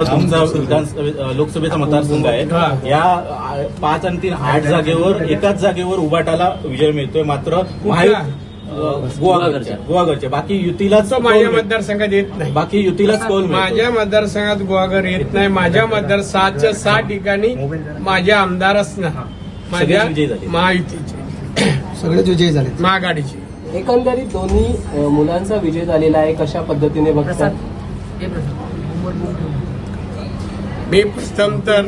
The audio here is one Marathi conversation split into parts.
तुमचा लोकसभेचा मतदारसंघ आहे. या पाच आणि तीन आठ जागेवर एकाच जागेवर उबाटाला विजय मिळतोय. मात्र गोवागडच्या गोवागडच्या बाकी युतीलाच तो माझ्या मतदारसंघात येत नाही. बाकी युतीलाच कौल मिळतोय. माझ्या मतदारसंघात गुहागर येत नाही. माझ्या मतदार सहाच्या सहा ठिकाणी माझ्या आमदारच ना माझ्या सगळेच विजयी झाले. महायुतीचे. सगळेच विजयी झाले महाआघाडीचे एकंदरीत दोन्ही मुलांचा विजय झालेला आहे. कशा पद्धतीने बघतात मी प्रथम तर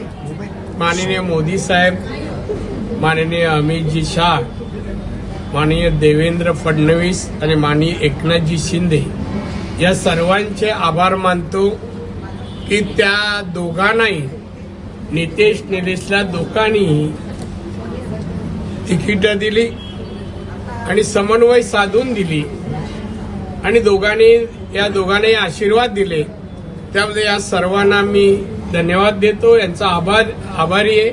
माननीय मोदी साहेब माननीय अमितजी शाह माननीय देवेंद्र फडणवीस आणि माननीय एकनाथजी शिंदे या सर्वांचे आभार मानतो की त्या दोघांनाही नितेश निलेशला दोघांनीही तिकीटं दिली आणि समन्वय साधून दिली आणि दोघांनी या दोघांनी आशीर्वाद दिले. त्यामध्ये या सर्वांना मी धन्यवाद देतो यांचा आभार आभारी आहे.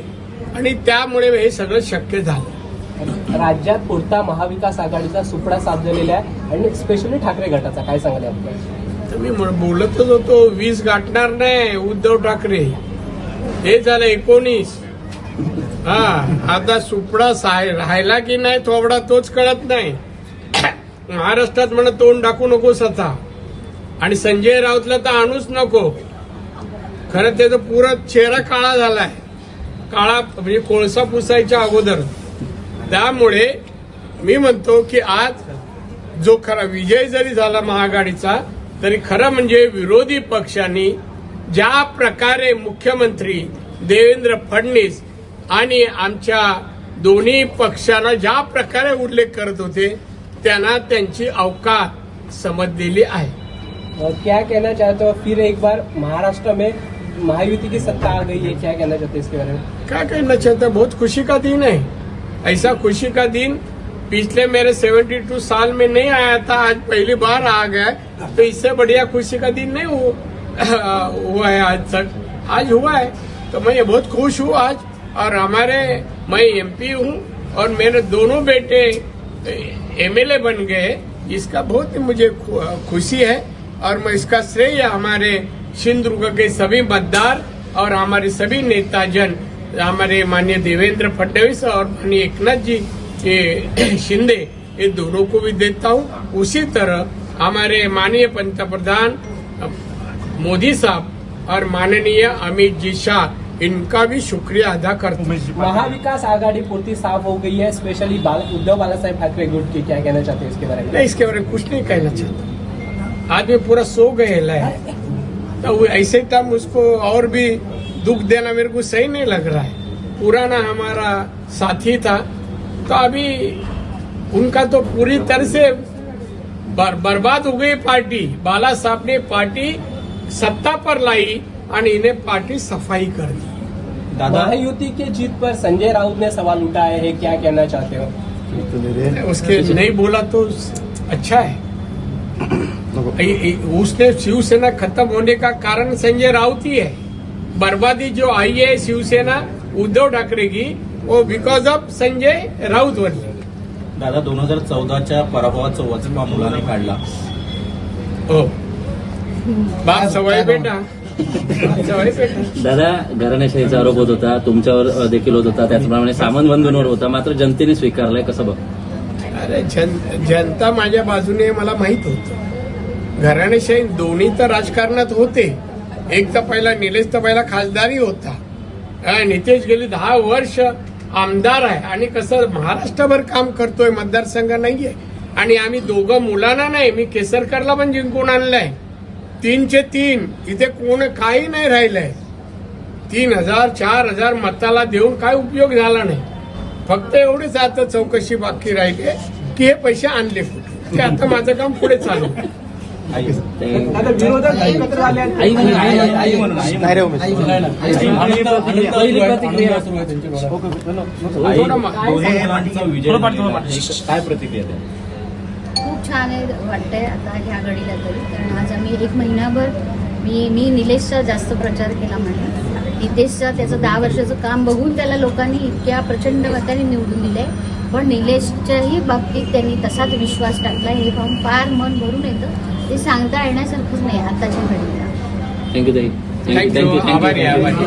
आणि त्यामुळे हे सगळं शक्य झालं. राज्यात पुरता महाविकास आघाडीचा सुपडा साधलेला आहे? आणि स्पेशली ठाकरे गटाचा काय सांगाल तर मी म्हण- बोलतच होतो वीस गाठणार नाही उद्धव ठाकरे. हे झालं एकोणीस. हा आता सुपडा राहिला की नाही थोबडा तोच कळत नाही. महाराष्ट्रात म्हणत तोंड टाकू नकोस आता. आणि संजय राऊतला तर आणूच नको. खरं त्याचा पुरा चेहरा काळा झाला आहे काळा म्हणजे कोळसा पुसायच्या अगोदर. त्यामुळे मी म्हणतो की आज जो खरा विजय जरी झाला महाआघाडीचा तरी खरं म्हणजे विरोधी पक्षांनी ज्या प्रकारे मुख्यमंत्री देवेंद्र फडणवीस आणि आमच्या दोन्ही पक्षांना ज्या प्रकारे उल्लेख करत होते त्यांना त्यांची अवकात समजलेली आहे. क्या कहना चाहते हो? फिर एक बार महाराष्ट्र में महायुति की सत्ता आ गई है, क्या कहना चाहते हो इसके बारे में? क्या कहना चाहते है? बहुत खुशी का दिन है। ऐसा खुशी का दिन पिछले मेरे 72 साल में नहीं आया था, आज पहली बार आ गया तो इससे बढ़िया खुशी का दिन नहीं हुआ है आज तक। आज हुआ है। तो मैं ये बहुत खुश हूँ आज। और हमारे, मैं एमपी हूँ और मेरे दोनों बेटे एमएलए बन गए इसका बहुत ही मुझे खुशी है। और मैं इसका श्रेय हमारे सिंधुदुर्ग के सभी मतदार और हमारे सभी नेताजन हमारे माननीय देवेंद्र फडणवीस और माननीय एकनाथ जी ये शिंदे ये दोनों को भी देता हूँ। उसी तरह हमारे माननीय पंतप्रधान मोदी साहब और माननीय अमित जी शाह इनका भी शुक्रिया अदा करता हूँ। महाविकास आघाड़ी पूर्ति साफ़ हो गई है स्पेशली बाल, उद्धव बाला साहेब ठाकरे गुट की क्या कहना चाहते हैं इसके बारे में? नहीं इसके बारे में कुछ नहीं कहना चाहता। आज मैं पूरा सो गए है तो ऐसे टाइम उसको और भी दुख देना मेरे को सही नहीं लग रहा है। पुराना हमारा साथी था तो अभी उनका तो पूरी तरह से बर, बर्बाद हो गई पार्टी। बाला साहब ने पार्टी सत्ता पर लाई और इन्हें पार्टी सफ़ाई कर दी। दादा महायुति के जीत पर संजय राउत ने सवाल उठाए हैं क्या कहना चाहते हो? उसके नहीं बोला तो अच्छा है। उसने शिवसेना खत्म होने का कारण संजय राउत ही है। बर्बादी जो आई है शिवसेना उद्धव ठाकरे की वो बिकॉज ऑफ संजय राउत बनली दादा दोन हजार चौदाच्या पराभवाचा वचपा मुलाने काढला. हो. बाप सवय बेटा. बाप सवय बेटा. दादा घराण्याशाहीचा आरोप होत होता तुमच्यावर देखील होत होता त्याचप्रमाणे सामंत बंधूंवर होता मात्र जनतेने स्वीकारलाय कसं बघ? अरे जन जनता माझ्या बाजूने मला माहीत होत. घराणेशाही दोन्ही तर राजकारणात होते. एक तर पहिला निलेश तर पहिला खासदारही होता. नितेश गेली दहा वर्ष आमदार आहे आणि कसं महाराष्ट्रभर काम करतोय मतदारसंघ नाहीये. आणि आम्ही दोघं मुलांना नाही मी केसरकरला पण जिंकून आणलंय. तीनचे तीन इथे कोण काही नाही राहिलंय. तीन हजार चार हजार मताला देऊन काय उपयोग झाला नाही. फक्त एवढीच आता चौकशी बाकी राहिली आहे की हे पैसे आणले कुठे ते आता माझं काम पुढे चालू काय प्रतिक्रिया खूप छान आहे वाटतंय. आता ह्या घडीला तरी. कारण आज आम्ही एक महिनाभर मी मी निलेशचा जास्त प्रचार केला म्हणून नितेशचा त्याचं दहा वर्षाचं काम बघून त्याला लोकांनी इतक्या प्रचंड मताने निवडून दिलंय. पण निलेशच्याही बाबतीत त्यांनी तसाच विश्वास टाकला. हे पाहून फार मन भरून येतं. ते सांगता येण्यासारखंच नाही आताच्या घडीला. थँक्यू थँक्यू आभारी आहे आभारी